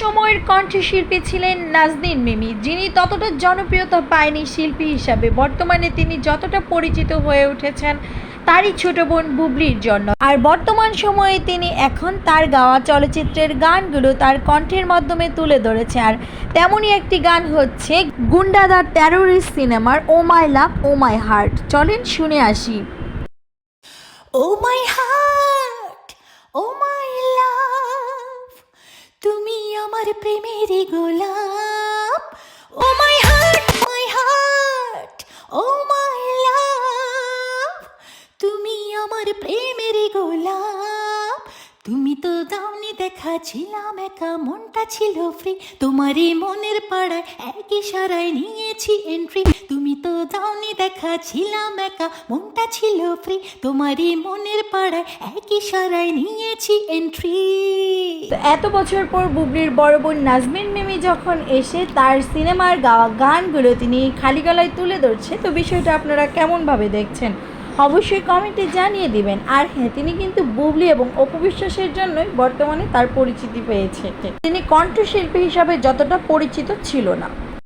সময়ের কণ্ঠশিল্পী ছিলেন নাজনীন মিমি, যিনি ততটা জনপ্রিয়তা পায়নি শিল্পী হিসাবে। বর্তমানে তিনি যতটা পরিচিত হয়ে উঠেছেন, তারই ছোট বোন বুবলির জন্য। আর বর্তমান সময়ে তিনি এখন তার গাওয়া চলচ্চিত্রের গানগুলো তার কণ্ঠের মাধ্যমে তুলে ধরেছে। আর তেমনই একটি গান হচ্ছে গুন্ডাদার টেরোরিস্ট সিনেমার ও my love O my heart চলেন শুনে আসি। ও মাই হার্ট ও মাই আমার প্রেমের গোলাপ। ও my heart my heart, oh my love. তুমি আমার প্রেমের গোলাপ। তুমি তো দাওনি দেখা ছিলাম একা মনটা ছিল ফ্রি তোমারই মনের পাড়ায় একই সারায় নিয়েছি এন্ট্রি তুমি তো দাওনি দেখা ছিলাম একা, মনটা ছিল ফ্রি তোমারই মনের পাড়ায় একই সারায় নিয়েছি এন্ট্রি এত বছর পর বুবলির বড় বোন নাজমিন মিমি যখন এসে তার সিনেমার গাওয়া গানগুলো তিনি খালি গলায় তুলে ধরছে, তো বিষয়টা আপনারা কেমনভাবে দেখছেন? অবশ্যই কমেন্টে জানিয়ে দিবেন। আর হ্যাঁ তিনি কিন্তু বুবলি এবং অপবিশ্বাসের জন্যই বর্তমানে তার পরিচিতি পেয়েছে। তিনি কণ্ঠশিল্পী হিসাবে যতটা পরিচিত ছিল না।